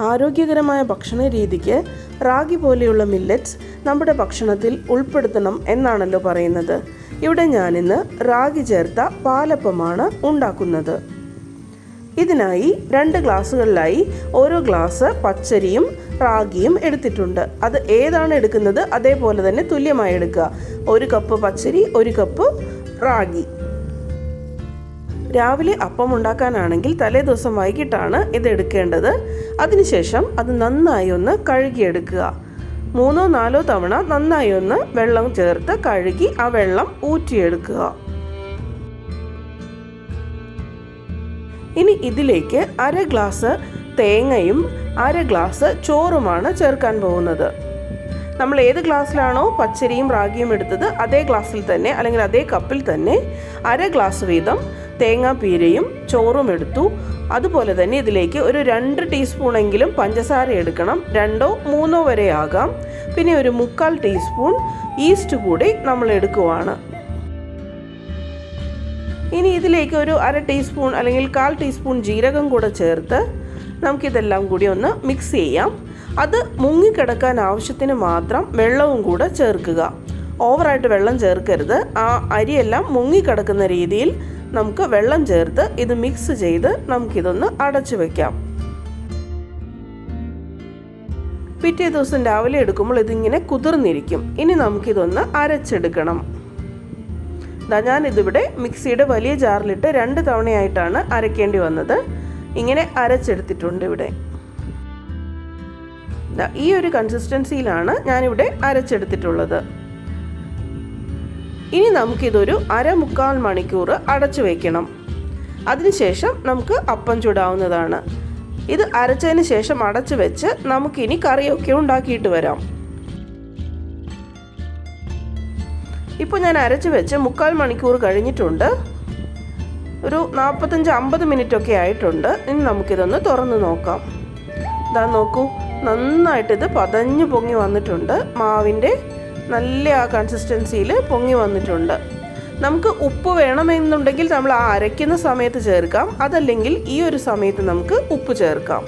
ആരോഗ്യകരമായ ഭക്ഷണ രീതിക്ക് റാഗി പോലെയുള്ള മില്ലറ്റ്സ് നമ്മുടെ ഭക്ഷണത്തിൽ ഉൾപ്പെടുത്തണം എന്നാണല്ലോ പറയുന്നത്. ഇവിടെ ഞാനിന്ന് റാഗി ചേർത്ത പാലപ്പമാണ് ഉണ്ടാക്കുന്നത്. ഇതിനായി രണ്ട് ഗ്ലാസ്സുകളിലായി ഓരോ ഗ്ലാസ് പച്ചരിയും റാഗിയും എടുത്തിട്ടുണ്ട്. അത് ഏതാണ് എടുക്കുന്നത് അതേപോലെ തന്നെ തുല്യമായി എടുക്കുക. ഒരു കപ്പ് പച്ചരി ഒരു കപ്പ് റാഗി. രാവിലെ അപ്പം ഉണ്ടാക്കാനാണെങ്കിൽ തലേ ദിവസം വൈകിട്ടാണ് ഇത് എടുക്കേണ്ടത്. അതിനുശേഷം അത് നന്നായി ഒന്ന് കഴുകിയെടുക്കുക. മൂന്നോ നാലോ തവണ നന്നായി ഒന്ന് വെള്ളം ചേർത്ത് കഴുകി ആ വെള്ളം ഊറ്റിയെടുക്കുക. ഇനി ഇതിലേക്ക് അര ഗ്ലാസ് തേങ്ങയും അര ഗ്ലാസ് ചോറുമാണ് ചേർക്കാൻ പോകുന്നത്. നമ്മൾ ഏത് ഗ്ലാസ്സിലാണോ പച്ചരിയും റാഗിയും എടുത്തത് അതേ ഗ്ലാസ്സിൽ തന്നെ അല്ലെങ്കിൽ അതേ കപ്പിൽ തന്നെ അര ഗ്ലാസ് വീതം തേങ്ങാപ്പീരയും ചോറും എടുത്തു. അതുപോലെ തന്നെ ഇതിലേക്ക് ഒരു രണ്ട് ടീസ്പൂണെങ്കിലും പഞ്ചസാര എടുക്കണം. രണ്ടോ മൂന്നോ വരെ ആകാം. പിന്നെ ഒരു മുക്കാൽ ടീസ്പൂൺ ഈസ്റ്റ് കൂടി നമ്മൾ എടുക്കുവാണ്. ഇനി ഇതിലേക്ക് ഒരു അര ടീസ്പൂൺ അല്ലെങ്കിൽ കാൽ ടീസ്പൂൺ ജീരകം കൂടെ ചേർത്ത് നമുക്കിതെല്ലാം കൂടി ഒന്ന് മിക്സ് ചെയ്യാം. അത് മുങ്ങിക്കിടക്കാൻ ആവശ്യത്തിന് മാത്രം വെള്ളവും കൂടെ ചേർക്കുക. ഓവറായിട്ട് വെള്ളം ചേർക്കരുത്. ആ അരിയെല്ലാം മുങ്ങിക്കിടക്കുന്ന രീതിയിൽ നമുക്ക് വെള്ളം ചേർത്ത് ഇത് മിക്സ് ചെയ്ത് നമുക്കിതൊന്ന് അടച്ചു വെക്കാം. പിറ്റേ ദിവസം രാവിലെ എടുക്കുമ്പോൾ ഇതിങ്ങനെ കുതിർന്നിരിക്കും. ഇനി നമുക്കിതൊന്ന് അരച്ചെടുക്കണം. ദാ ഞാനിതിവിടെ മിക്സിയുടെ വലിയ ജാറിലിട്ട് രണ്ട് തവണയായിട്ടാണ് അരയ്ക്കേണ്ടി വന്നത്. ഇങ്ങനെ അരച്ചെടുത്തിട്ടുണ്ട് ഇവിടെ. ഈ ഒരു കൺസിസ്റ്റൻസിയിലാണ് ഞാനിവിടെ അരച്ചെടുത്തിട്ടുള്ളത്. ഇനി നമുക്കിതൊരു അരമുക്കാൽ മണിക്കൂർ അടച്ചു വയ്ക്കണം അതിനുശേഷം നമുക്ക് അപ്പം ചുടാവുന്നതാണ്. ഇത് അരച്ചതിന് ശേഷം അടച്ചു വെച്ച് നമുക്കിനി കറിയൊക്കെ ഉണ്ടാക്കിയിട്ട് വരാം. ഇപ്പോൾ ഞാൻ അരച്ചു വെച്ച് മുക്കാൽ മണിക്കൂർ കഴിഞ്ഞിട്ടുണ്ട്. ഒരു നാൽപ്പത്തഞ്ച് അമ്പത് മിനിറ്റ് ഒക്കെ ആയിട്ടുണ്ട്. ഇനി നമുക്കിതൊന്ന് തുറന്ന് നോക്കാം. ഇതാ നോക്കൂ. നന്നായിട്ട് ഇത് പതഞ്ഞു പൊങ്ങി വന്നിട്ടുണ്ട്. മാവിന്റെ നല്ല ആ കൺസിസ്റ്റൻസിയിൽ പൊങ്ങി വന്നിട്ടുണ്ട്. നമുക്ക് ഉപ്പ് വേണമെന്നുണ്ടെങ്കിൽ നമ്മൾ ആ അരയ്ക്കുന്ന സമയത്ത് ചേർക്കാം. അതല്ലെങ്കിൽ ഈ ഒരു സമയത്ത് നമുക്ക് ഉപ്പ് ചേർക്കാം.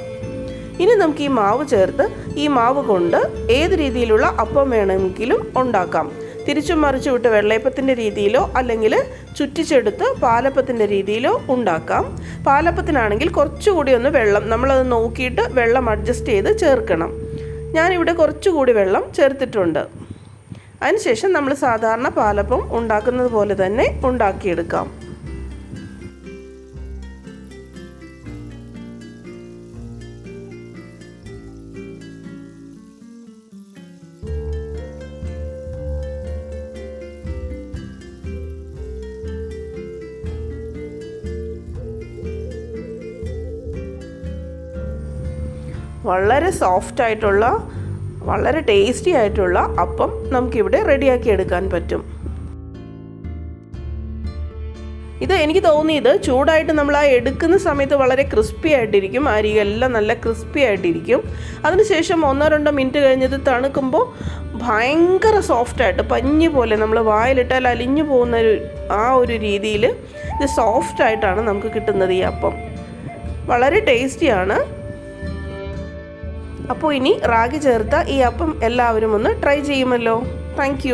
ഇനി നമുക്ക് ഈ മാവ് ചേർത്ത് ഈ മാവ് കൊണ്ട് ഏത് രീതിയിലുള്ള അപ്പം വേണമെങ്കിലും ഉണ്ടാക്കാം. തിരിച്ചും മറിച്ചു വിട്ട് വെള്ളയപ്പത്തിന്റെ രീതിയിലോ അല്ലെങ്കിൽ ചുറ്റിച്ചെടുത്ത് പാലപ്പത്തിന്റെ രീതിയിലോ ഉണ്ടാക്കാം. പാലപ്പത്തിനാണെങ്കിൽ കുറച്ചുകൂടി ഒന്ന് വെള്ളം നമ്മളത് നോക്കിയിട്ട് വെള്ളം അഡ്ജസ്റ്റ് ചെയ്ത് ചേർക്കണം. ഞാനിവിടെ കുറച്ചുകൂടി വെള്ളം ചേർത്തിട്ടുണ്ട്. അതിനുശേഷം നമ്മൾ സാധാരണ പാലപ്പം ഉണ്ടാക്കുന്നത് പോലെ തന്നെ ഉണ്ടാക്കിയെടുക്കാം. വളരെ സോഫ്റ്റ് ആയിട്ടുള്ള വളരെ ടേസ്റ്റി ആയിട്ടുള്ള അപ്പം നമുക്കിവിടെ റെഡിയാക്കി എടുക്കാൻ പറ്റും. ഇത് എനിക്ക് തോന്നിയത് ചൂടായിട്ട് നമ്മൾ ആ എടുക്കുന്ന സമയത്ത് വളരെ ക്രിസ്പി ആയിട്ടിരിക്കും. അരിയെല്ലാം നല്ല ക്രിസ്പി ആയിട്ടിരിക്കും. അതിനുശേഷം ഒന്നോ രണ്ടോ മിനിറ്റ് കഴിഞ്ഞത് തണുക്കുമ്പോൾ ഭയങ്കര സോഫ്റ്റായിട്ട് പഞ്ഞി പോലെ നമ്മൾ വായിലിട്ടാൽ അലിഞ്ഞു പോകുന്ന ഒരു ആ ഒരു രീതിയിൽ ഇത് സോഫ്റ്റായിട്ടാണ് നമുക്ക് കിട്ടുന്നത് ഈ അപ്പം. വളരെ ടേസ്റ്റിയാണ് അപ്പോൾ ഇനി റാഗി ചേർത്ത ഈ അപ്പം എല്ലാവരും ഒന്ന് ട്രൈ ചെയ്യുമല്ലോ. താങ്ക്